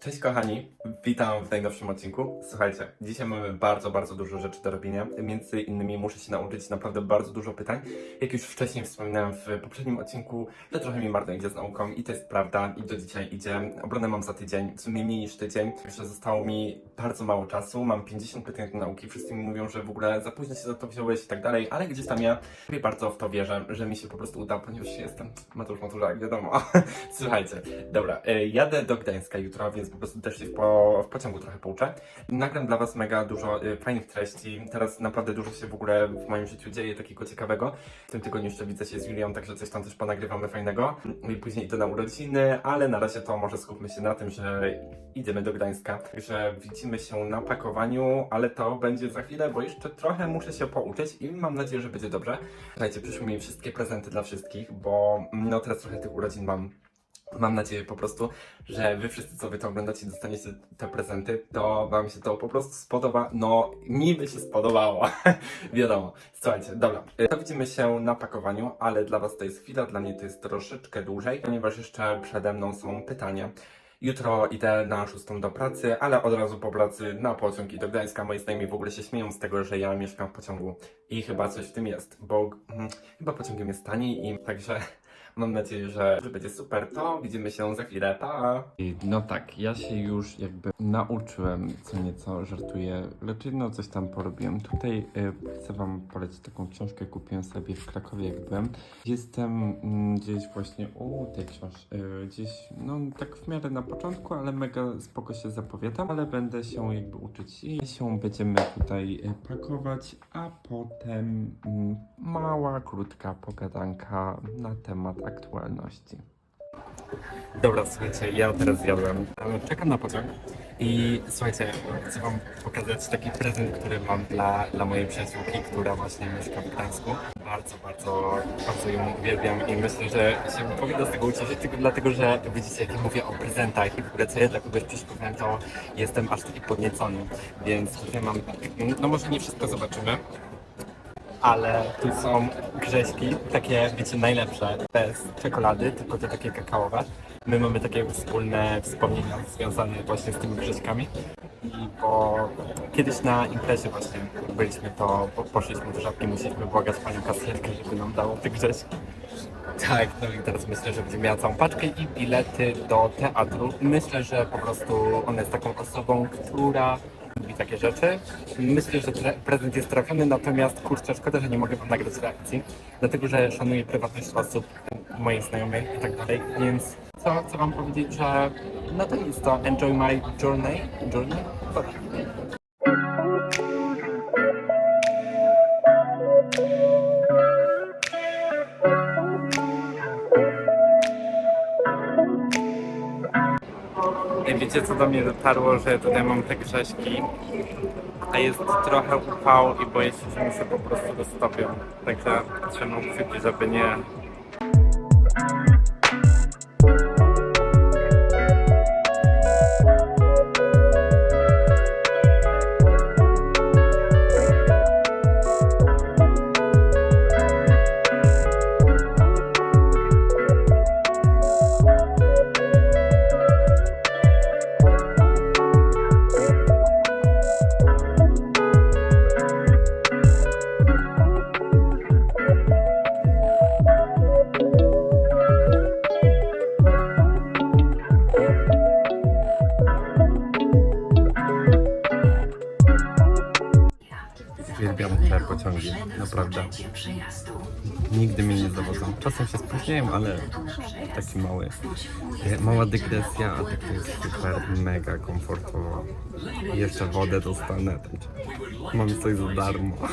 Cześć kochani, witam w najnowszym odcinku. Słuchajcie, dzisiaj mamy bardzo, bardzo dużo rzeczy do robienia. Między innymi muszę się nauczyć naprawdę bardzo dużo pytań. Jak już wcześniej wspominałem w poprzednim odcinku, że trochę mi marno idzie z nauką i to jest prawda. I do dzisiaj idzie. Obronę mam za tydzień, w sumie mniej niż tydzień. Jeszcze zostało mi bardzo mało czasu. Mam 50 pytań do nauki. Wszyscy mi mówią, że w ogóle za późno się za to wziąłeś i tak dalej, ale gdzieś tam ja bardzo w to wierzę, że mi się po prostu uda, ponieważ jestem Mateusz Maturzak, wiadomo. Słuchajcie, dobra, e, jadę do Gdańska jutro, więc po prostu też się w, po, w pociągu trochę pouczę. Nagram dla Was mega dużo e, fajnych treści. Teraz naprawdę dużo się w ogóle w moim życiu dzieje takiego ciekawego. W tym tygodniu jeszcze widzę się z Julią, także coś tam też ponagrywamy fajnego. I później idę na urodziny, ale na razie to może skupmy się na tym, że idziemy do Gdańska. Że widzimy się na pakowaniu, ale to będzie za chwilę, bo jeszcze trochę muszę się pouczyć i mam nadzieję, że będzie dobrze. Słuchajcie, przyszły mi wszystkie prezenty dla wszystkich, bo no teraz trochę tych urodzin mam. Mam nadzieję po prostu, że wy wszyscy, co wy to oglądacie, dostaniecie te prezenty, to wam się to po prostu spodoba. No, mi by się spodobało. Wiadomo. Słuchajcie, dobra. To widzimy się na pakowaniu, ale dla was to jest chwila, dla mnie to jest troszeczkę dłużej, ponieważ jeszcze przede mną są pytania. Jutro idę na szóstą do pracy, ale od razu po pracy na pociąg i do Gdańska. Moi znajomi w ogóle się śmieją z tego, że ja mieszkam w pociągu i chyba coś w tym jest, bo mm, chyba pociągiem jest taniej i także mam nadzieję, że, będzie super. To widzimy się za chwilę. Pa! No tak, ja się już jakby nauczyłem co nieco, żartuję, lecz no coś tam porobiłem. Tutaj y, chcę wam polecić taką książkę, kupiłem sobie w Krakowie jak byłem. Jestem mm, gdzieś właśnie u tej książki, y, gdzieś no tak w miarę na początku, ale mega spoko się zapowiadam, ale będę się jakby uczyć i się będziemy tutaj y, pakować, a potem mm, mała, krótka pogadanka na temat aktualności. Dobra, słuchajcie, ja teraz zjadłem. Czekam na pociąg i słuchajcie, chcę wam pokazać taki prezent, który mam dla, dla mojej przyjaciółki, która właśnie mieszka w Gdańsku. Bardzo, bardzo, bardzo ją uwielbiam i myślę, że się powinno z tego ucieszyć, tylko dlatego, że widzicie, jak ja mówię o prezentach i w ogóle co ja dla kogoś przygotowałem, to jestem aż taki podniecony. Więc tutaj mam, no może nie wszystko zobaczymy, ale tu są grześki, takie wiecie najlepsze, bez czekolady, tylko te takie kakaowe. My mamy takie wspólne wspomnienia związane właśnie z tymi grześkami. I bo kiedyś na imprezie właśnie byliśmy, to po- poszliśmy do żabki, musieliśmy błagać panią kasjerkę, żeby nam dało te grześki. Tak, no i teraz myślę, że będzie miała całą paczkę i bilety do teatru. Myślę, że po prostu ona jest taką osobą, która lubi takie rzeczy. Myślę, że tre- prezent jest trafiony, natomiast kurczę, szkoda, że nie mogę wam nagrać reakcji, dlatego że szanuję prywatność osób, moich znajomych i tak dalej, więc co, co wam powiedzieć, że no to jest to enjoy my journey, journey? Wiecie co do mnie dotarło, że tutaj mam te grześki, a jest trochę upał i boję się, że mi się po prostu roztopią. Także trzymam kciuki, żeby nie... naprawdę. Nigdy mnie nie zawodzą. Czasem się spóźniają, ale taki mały, e, mała dygresja, a tak to jest super, mega komfortowo. Jeszcze wodę dostanę. Mam coś za darmo.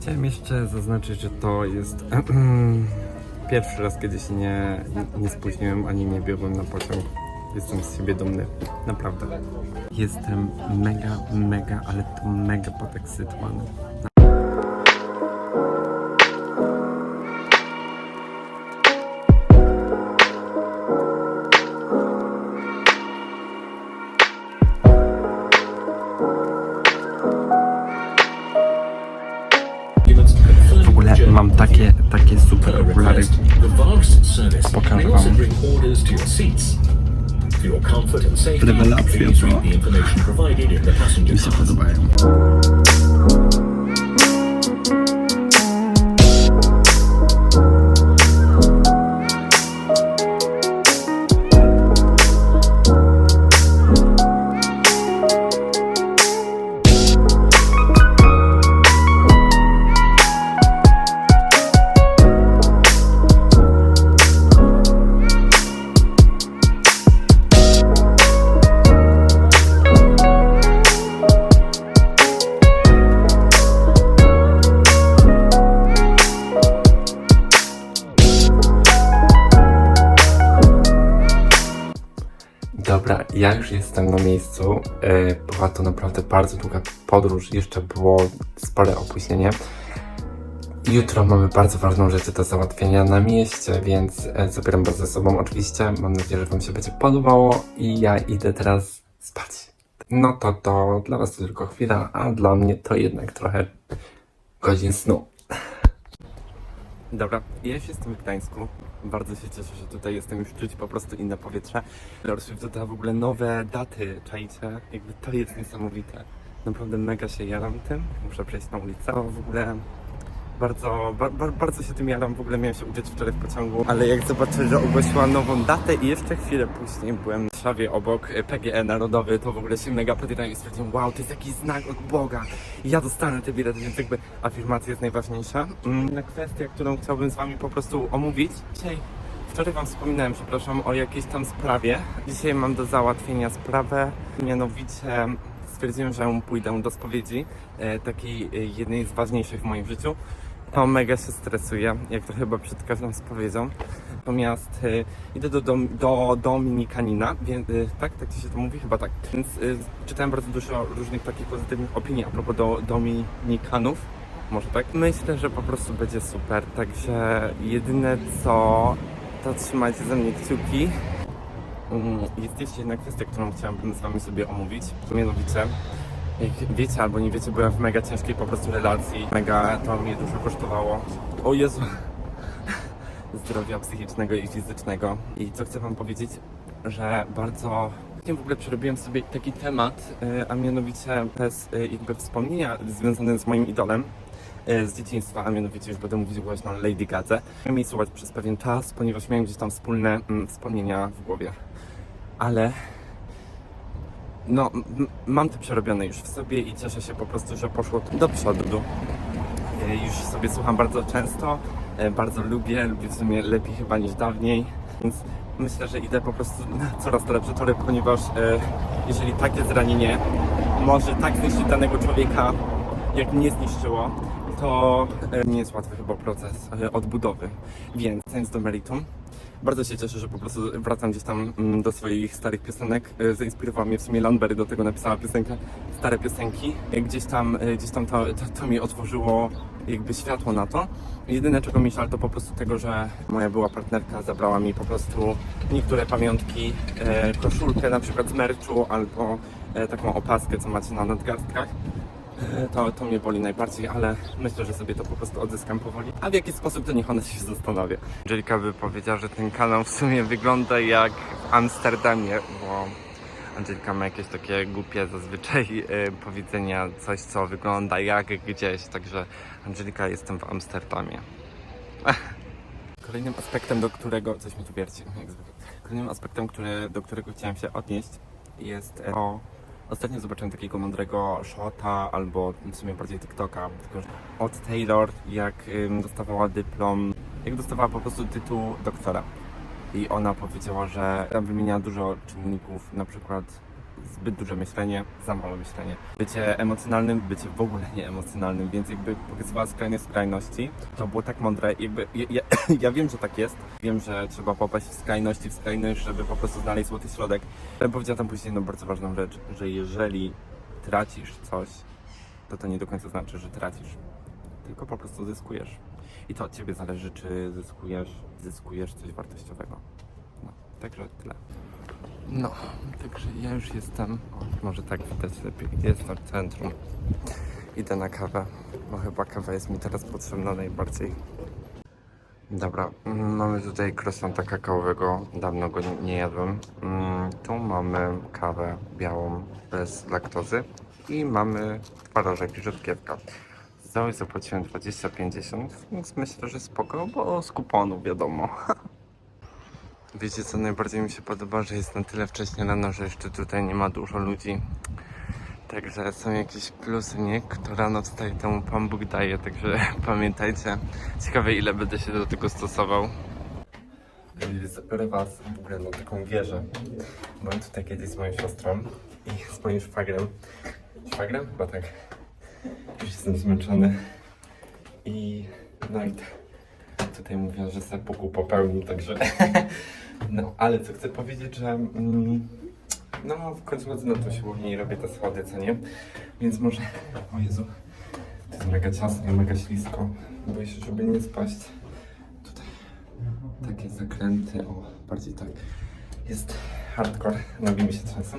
Chciałem jeszcze zaznaczyć, że to jest pierwszy raz, kiedy się nie, nie spóźniłem ani nie biegłem na pociąg. Jestem z siebie dumny, naprawdę. Jestem mega, mega, ale to mega podekscytowany. Ogóle mam takie, takie super okulary. Pokażę wam. For your comfort and safety, jestem na miejscu. Yy, Była to naprawdę bardzo długa podróż, jeszcze było spore opóźnienie. Jutro mamy bardzo ważną rzecz do załatwienia na mieście, więc e, zabieram was ze sobą oczywiście. Mam nadzieję, że wam się będzie podobało i ja idę teraz spać. No to to dla was to tylko chwila, a dla mnie to jednak trochę godzin snu. Dobra, ja jestem w Gdańsku. Bardzo się cieszę, że tutaj jestem już czuć po prostu inne powietrze. Lord Swift dodała w ogóle nowe daty, czajcie? Jakby to jest niesamowite. Naprawdę mega się jaram tym. Muszę przejść na ulicę. W ogóle bardzo, ba, ba, bardzo się tym jaram. W ogóle miałem się udzieć wczoraj w pociągu. Ale jak zobaczę, że ogłosiła nową datę i jeszcze chwilę później byłem w Warszawie obok PGE Narodowy, to w ogóle się mega podjechałem i stwierdziłem, wow, to jest jakiś znak od Boga. Ja dostanę te bilety, więc jakby afirmacja jest najważniejsza. Mm, Inna kwestia, którą chciałbym z wami po prostu omówić. Dzisiaj Wczoraj Wam wspominałem, przepraszam, o jakiejś tam sprawie. Dzisiaj mam do załatwienia sprawę, mianowicie stwierdziłem, że pójdę do spowiedzi, e, takiej e, jednej z ważniejszych w moim życiu. To mega się stresuję, jak to chyba przed każdą spowiedzią. Natomiast e, idę do, dom, do Dominikanina, więc e, tak, tak się to mówi? Chyba tak. Więc e, czytałem bardzo dużo różnych takich pozytywnych opinii a propos do Dominikanów. Może tak? Myślę, że po prostu będzie super. Także jedyne co to trzymajcie ze mnie kciuki. Mm, Jest jeszcze jedna kwestia, którą chciałabym z Wami sobie omówić. Mianowicie, jak wiecie albo nie wiecie, byłem w mega ciężkiej po prostu relacji. Mega to mnie dużo kosztowało. O Jezu! Zdrowia psychicznego i fizycznego. I co chcę Wam powiedzieć, że bardzo w ogóle przerobiłem sobie taki temat, y, a mianowicie bez y, jakby wspomnienia związane z moim idolem e, z dzieciństwa, a mianowicie już będę mówić głośno o Lady Gadze. Miałem jej słuchać przez pewien czas, ponieważ miałem gdzieś tam wspólne mm, wspomnienia w głowie. Ale no, mam to przerobione już w sobie i cieszę się po prostu, że poszło to do przodu. E, Już sobie słucham bardzo często, e, bardzo lubię, lubię w sumie lepiej chyba niż dawniej, więc myślę, że idę po prostu na coraz lepsze tory, ponieważ e, jeżeli takie zranienie może tak zniszczyć danego człowieka, jak mnie zniszczyło, to e, nie jest łatwy chyba proces e, odbudowy. Więc wracając do meritum, bardzo się cieszę, że po prostu wracam gdzieś tam mm, do swoich starych piosenek. E, Zainspirowała mnie w sumie Landberry, do tego napisała piosenkę Stare Piosenki. Gdzieś tam, gdzieś tam to, to, to mi otworzyło jakby światło na to. Jedyne czego mi to po prostu tego, że moja była partnerka zabrała mi po prostu niektóre pamiątki, koszulkę na przykład z merchu albo taką opaskę, co macie na nadgarstkach. To, to mnie boli najbardziej, ale myślę, że sobie to po prostu odzyskam powoli. A w jaki sposób, to niech ona się zastanawia. Angelika by powiedziała, że ten kanał w sumie wygląda jak w Amsterdamie, bo Angelika ma jakieś takie głupie zazwyczaj e, powiedzenia, coś co wygląda jak gdzieś, także Angelika jestem w Amsterdamie. Kolejnym aspektem, do którego, coś mi tu wierci, jak zwykle. Kolejnym aspektem, który, do którego chciałem się odnieść jest e, o Ostatnio zobaczyłem takiego mądrego shota, albo w sumie bardziej TikToka, tylko od Taylor, jak dostawała dyplom, jak dostawała po prostu tytuł doktora. I ona powiedziała, że tam wymienia dużo czynników, na przykład zbyt duże myślenie, za mało myślenie. Bycie emocjonalnym, bycie w ogóle nieemocjonalnym, więc jakby pokazywała skrajne skrajności. To było tak mądre, jakby ja, ja, ja wiem, że tak jest. Wiem, że trzeba popaść w skrajności, w skrajność, żeby po prostu znaleźć złoty środek. Ale powiedziała tam później jedną bardzo ważną rzecz, że jeżeli tracisz coś, to to nie do końca znaczy, że tracisz. Tylko po prostu zyskujesz. I to od ciebie zależy, czy zyskujesz, zyskujesz coś wartościowego. No, także tyle. No, także ja już jestem, o, może tak widać lepiej, jestem w centrum. Idę na kawę, bo chyba kawa jest mi teraz potrzebna najbardziej. Dobra, mm, mamy tutaj croissanta kakaowego, dawno go nie- jadłem. Mm, Tu mamy kawę białą bez laktozy i mamy twarożek i rzodkiewka. Za zapłaciłem 20,50, więc myślę, że spoko, bo z kuponu wiadomo. Wiecie co najbardziej mi się podoba, że jest na tyle wcześnie rano, że jeszcze tutaj nie ma dużo ludzi. Także są jakieś plusy, nie? Kto rano tutaj temu Pan Bóg daje, także pamiętajcie. Ciekawe ile będę się do tego stosował. Zabiorę was w ogóle na taką wieżę. Byłem tutaj kiedyś z moją siostrą i z moim szwagrem. Szwagrem? Chyba tak. Już jestem zmęczony. I no i tutaj mówią, że seppuku popełnił, także... No, ale co chcę powiedzieć, że... Mm, no, w końcu chodzę na tą siłownię i robię te schody, co nie? Więc może... O Jezu. To jest mega ciasno i mega ślisko. Boję się, żeby nie spaść. Tutaj takie zakręty, o, bardziej tak. Jest hardcore, nogi mi się trzęsą,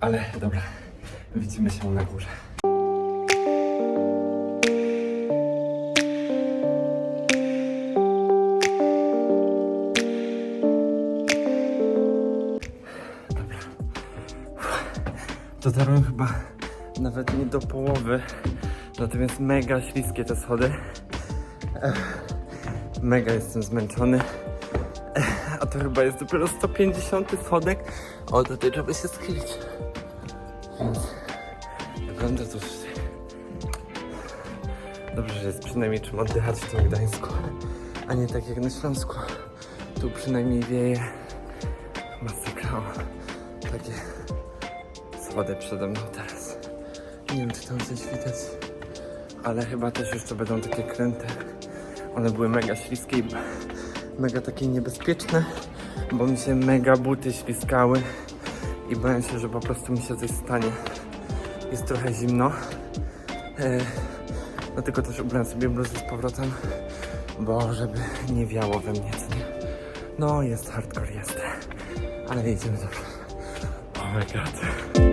ale dobra, widzimy się na górze. Dotarłem chyba nawet nie do połowy, natomiast mega śliskie te schody. Mega jestem zmęczony. A to chyba jest dopiero 150 schodek. O, tutaj trzeba się schylić. Więc wygląda to już... Dobrze, że jest przynajmniej czym oddychać w tym Gdańsku. A nie tak jak na Śląsku. Tu przynajmniej wieje. Masakra. O, Takie schody przede mną teraz. Nie wiem, czy tam coś widać. Ale chyba też jeszcze będą takie kręte. One były mega śliskie i mega takie niebezpieczne, bo mi się mega buty śliskały i bałem się, że po prostu mi się coś stanie. Jest trochę zimno. E, dlatego też ubrałem sobie bluzę z powrotem, bo żeby nie wiało we mnie, co nie? No, jest hardcore, jest. Ale idziemy dobrze. Oh my god.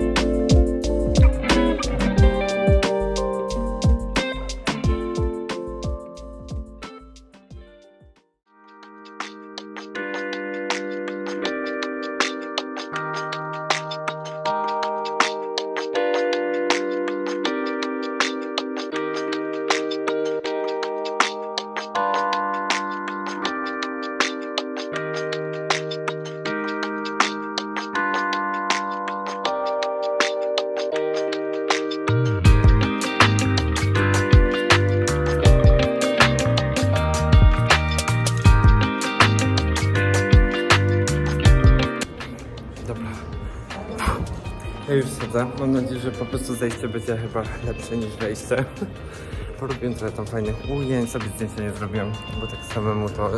Ja już siedzę. Mam nadzieję, że po prostu zejście będzie chyba lepsze niż wejście. Porobiłem trochę tam fajnych ujęć, sobie zdjęcia nie zrobiłem, bo tak samemu to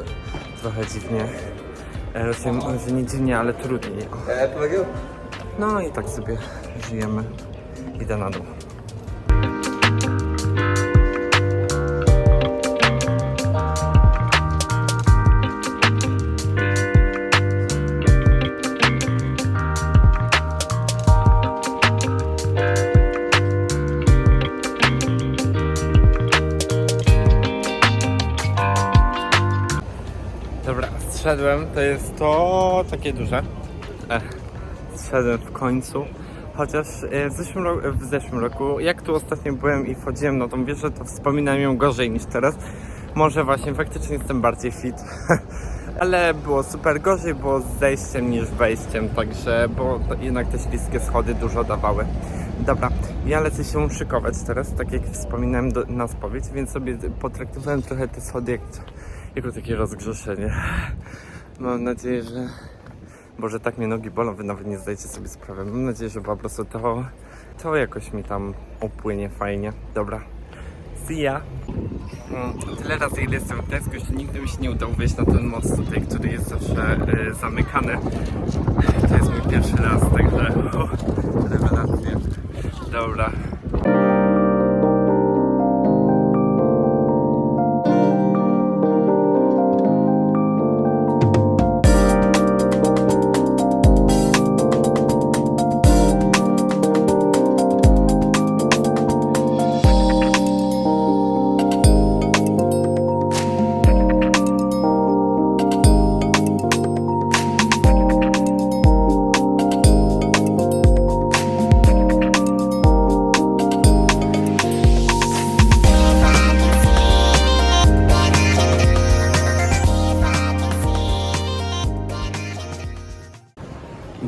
trochę dziwnie. E, Raczej może nie dziwnie, ale trudniej. O. No i tak sobie żyjemy. Idę na dół. Zszedłem. To jest to takie duże. Ech, zszedłem w końcu. Chociaż e, w zeszłym, roku, w zeszłym roku, jak tu ostatnio byłem i wchodziłem na tą wieżę, to wspominam ją gorzej niż teraz. Może właśnie faktycznie jestem bardziej fit. Ale było super gorzej było z zejściem niż wejściem, także, bo jednak te śliskie schody dużo dawały. Dobra, ja lecę się szykować teraz, tak jak wspominałem do, na spowiedź, więc sobie potraktowałem trochę te schody jak, jako takie rozgrzeszenie. Mam nadzieję, że... Boże, tak mnie nogi bolą, wy nawet nie zdajecie sobie sprawy. Mam nadzieję, że po prostu to, to jakoś mi tam upłynie fajnie. Dobra, see ya! Mm, Tyle razy, ile jestem w Gdańsku, jeszcze nigdy mi się nie udało wejść na ten most tutaj, który jest zawsze y, zamykany. To jest mój pierwszy raz, także o, rewelacja. Dobra.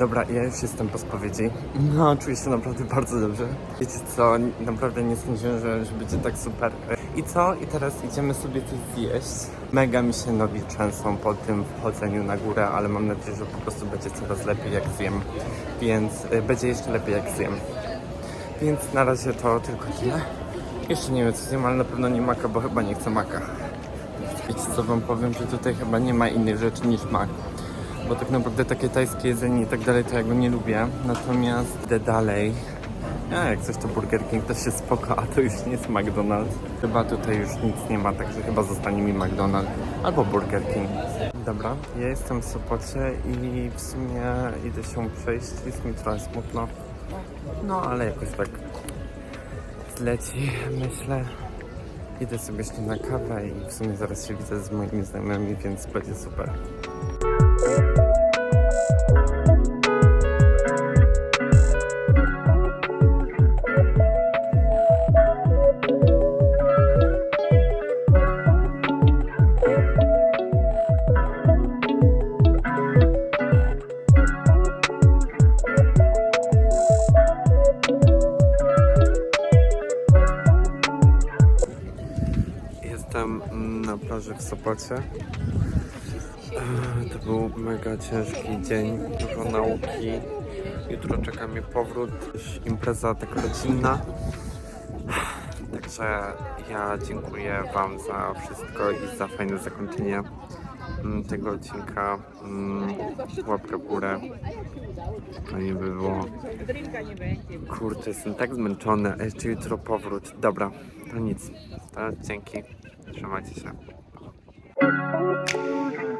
Dobra, ja już jestem po spowiedzi. No, czuję się naprawdę bardzo dobrze. Wiecie co, naprawdę nie sądziłem, że, że będzie tak super. I co? I teraz idziemy sobie coś zjeść. Mega mi się nogi trzęsą po tym wchodzeniu na górę, ale mam nadzieję, że po prostu będzie coraz lepiej jak zjem. Więc y, będzie jeszcze lepiej jak zjem. Więc na razie to tylko tyle. Jeszcze nie wiem co zjem, ale na pewno nie maka, bo chyba nie chcę maka. Wiecie co wam powiem, że tutaj chyba nie ma innych rzeczy niż mak. Bo tak naprawdę takie tajskie jedzenie i tak dalej to ja go nie lubię. Natomiast idę dalej. A jak coś to Burger King to się spoko, a to już nie jest McDonald's. Chyba tutaj już nic nie ma, także chyba zostanie mi McDonald's albo Burger King. Dobra, ja jestem w Sopocie i w sumie idę się przejść, jest mi trochę smutno. No ale jakoś tak zleci, myślę. Idę sobie jeszcze na kawę i w sumie zaraz się widzę z moimi znajomymi, więc będzie super. Ech, To był mega ciężki dzień, dużo nauki. Jutro czeka mnie powrót, impreza taka rodzinna. Także ja dziękuję Wam za wszystko i za fajne zakończenie mm, tego odcinka. Mm, Łapkę w górę. Fajnie by było. Kurczę, jestem tak zmęczony, a jeszcze jutro powrót. Dobra, to nic. To dzięki. Trzymajcie się. Música